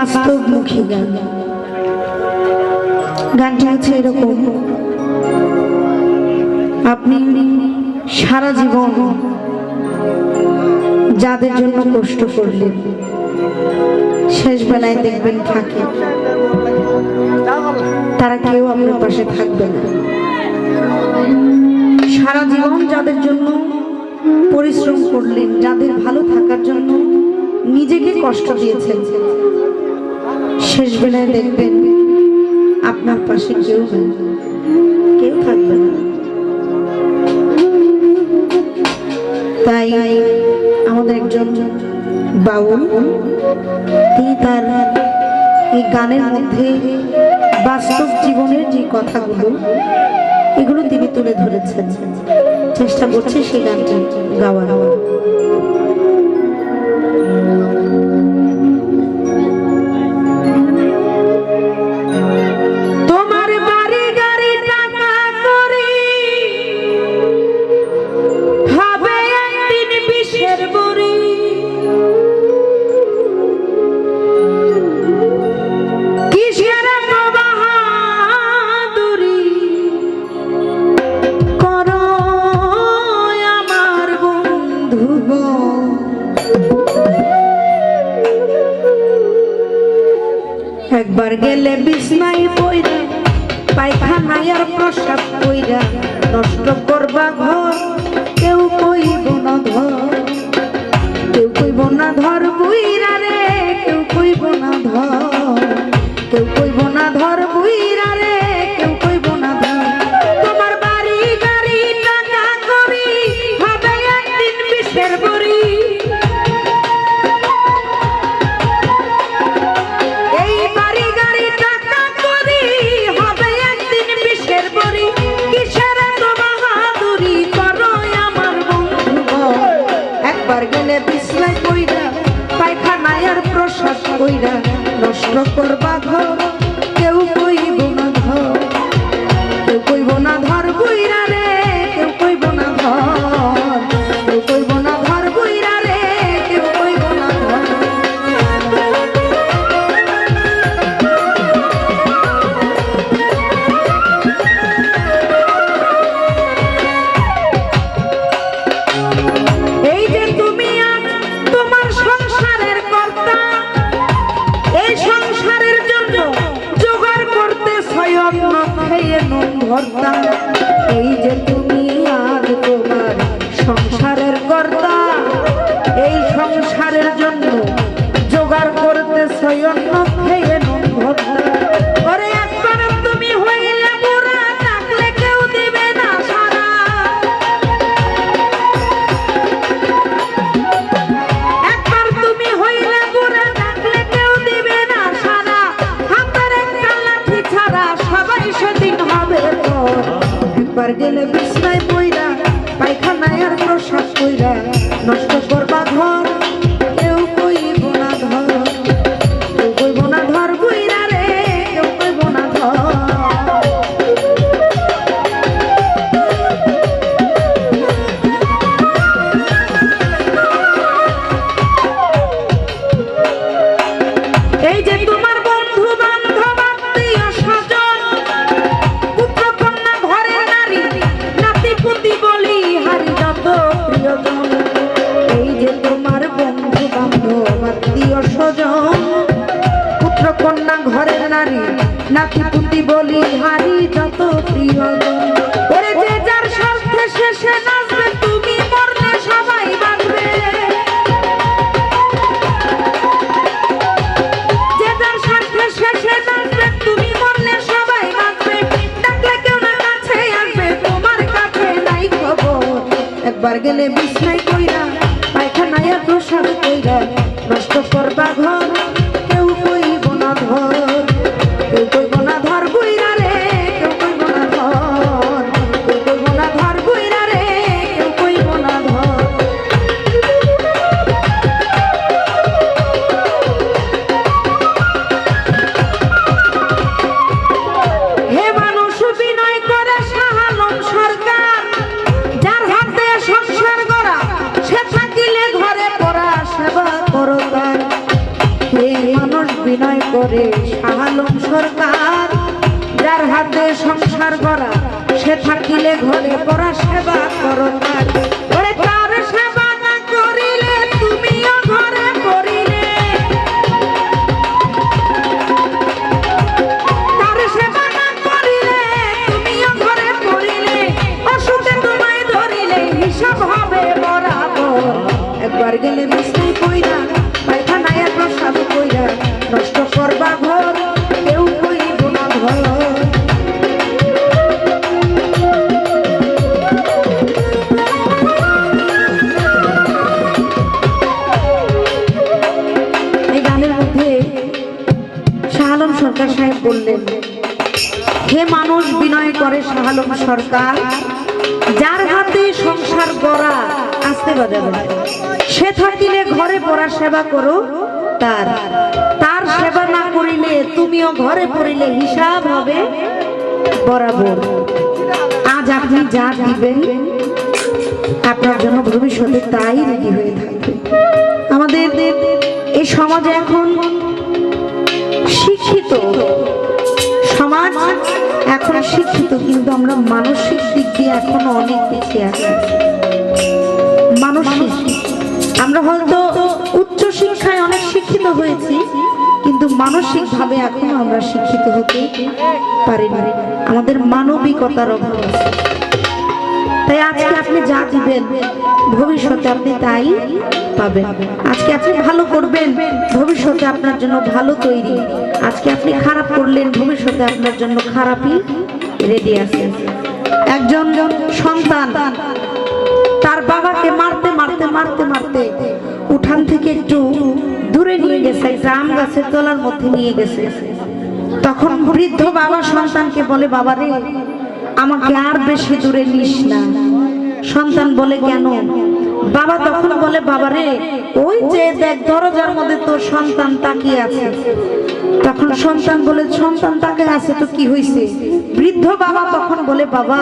বাস্তবমুখী গান। গানটি হচ্ছে এরকম। আপনি সারা জীবন যাদের জন্য কষ্ট করলেন শেষ বেলায় দেখবেন থাকে, তারা কেউ আপনার পাশে থাকবে না। সারা জীবন যাদের জন্য পরিশ্রম করলেন, যাদের ভালো থাকার জন্য নিজেকে কষ্ট দিয়েছেন শেষ বেলায় দেখবেন আপনার পাশে কেউ কেউ থাকবে না। তাই আমাদের একজন বাউল, তিনি তার এই গানের মধ্যে বাস্তব জীবনের যে কথাগুলো, এগুলো তিনি তুলে ধরেছেন। চেষ্টা করছে সেই গানটি গাওয়ার। বিছনাই পইরা পায়খানায় আর প্রসাদ কইরা নষ্ট করবা ঘর। কেউ প্রসাদ কইরা নষ্ট করবা ঘর। এই যে তুমি নাতি পুতি বলি হারি যত প্রিয়জন ওরে যে যার স্বার্থে শেষে নাচবে, তুমি মরলে সবাই বাঁচবে। যে যার স্বার্থে শেষে নাচবে, তুমি সবাই বাঁচবে। কেউ কাছে আসবে, তোমার কাছে নাই খবর। একবার গেলে বিছনায় কইরা, পায়খানায় প্রসাদ কইরা, নষ্ট করবা ঘর, কেউ কইব না ধর কেউ কইব শাহালম সরকার যার হাতে সংসার করা সে থাকিলে ঘরে পড়া সেবা করো সরকার সাহেব বললেন হে মানুষ, বিনয় করে শাহ আলম সরকার, যার হাতে সংসার গড়া, আসতে বাজাবে সে থাকিলে ঘরে পড়া সেবা করো তার। তার সেবা না করিলে তুমিও ঘরে পড়িলে হিসাব হবে বরাবর। আজ আপনি যা দিবেন, আপনার জন্য ভবিষ্যতে তাই রেডি হয়ে থাকবে। আমাদের এই সমাজে এখন শিক্ষিত। সমাজ এখন শিক্ষিত, কিন্তু আমরা মানসিক দিক দিয়ে এখনও অনেক পিছিয়ে আছি। মানসিক। আমরা হয়তো উচ্চ শিক্ষায় অনেক শিক্ষিত হয়েছি, কিন্তু মানসিক ভাবে এখনও আমরা শিক্ষিত হতে পারিনি। আমাদের মানবিকতার অভাব আছে। তাই আজকে আপনি যা দিবেন, ভবিষ্যতে আপনি তাই পাবেন। আজকে আপনি ভালো করবেন, ভবিষ্যতে আপনার জন্য ভালো তৈরি। আজকে আপনি খারাপ করলেন, ভবিষ্যতে আপনার জন্য খারাপই রেডি আছে। একজন সন্তান, তার বাবাকে মারতে মারতে মারতে মারতে উঠান থেকে একটু দূরে নিয়ে গেছে আম গাছের তলার মধ্যে নিয়ে গেছে। তখন বৃদ্ধ বাবা সন্তানকে বলে, বাবা রে আমাকে আর বেশি দূরে নিস না। সন্তান বলে কেন? বাবা তখন বলে, বাবা রে, ওই যে দেখ, দরজার মধ্যে তোর সন্তান তাকিয়ে আছে। তখন সন্তান বলে, সন্তান তাকে আছে তো কি হয়েছে বৃদ্ধ বাবা তখন বলে, বাবা,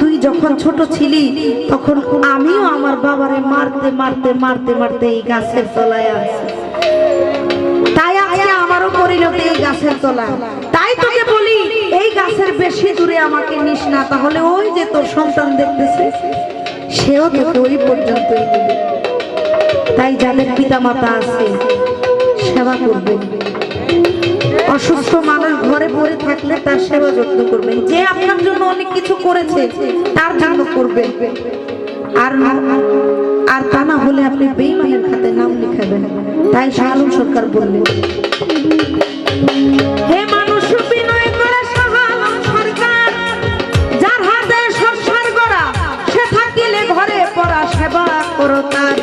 তুই যখন ছোট ছিলি, তখন আমিও আমার বাবারে মারতে মারতে মারতে মারতে এই গাছের তলায় আছি। তাই আজকে আমারও পরিণত এই গাছের তলা তাই তোকে বলি এই গাছের বেশি দূরে আমাকে নিস না, তাহলে ওই যে তোর সন্তান দেখতেছে, সেও তোকে ওই পর্যন্ত তাই যাদের পিতা মাতা আছে, সেবা করবেন অসুস্থ মানুষ ঘরে পড়ে থাকলে তার সেবা যত্ন করবেন যে আপনার জন্য অনেক কিছু করেছে, তার জন্য করবেন আর আর তা না হলে আপনি বেইমানের খাতে নাম লিখাবেন। তাই শাহালম সরকার বললেন ঘরে পড়া সেবা করো তার।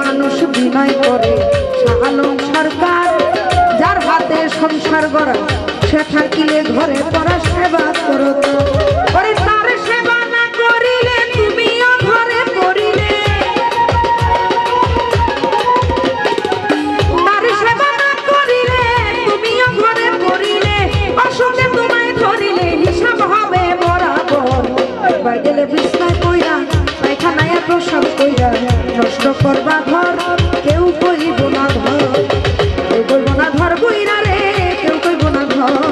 মানুষ বিনয় করে শাহালম সরকার। যার হাতে সংসার গড়া, সে থাকিলে ঘরে পড়া সেবা করো তার। কিনারে কেউ কইব না ঘর।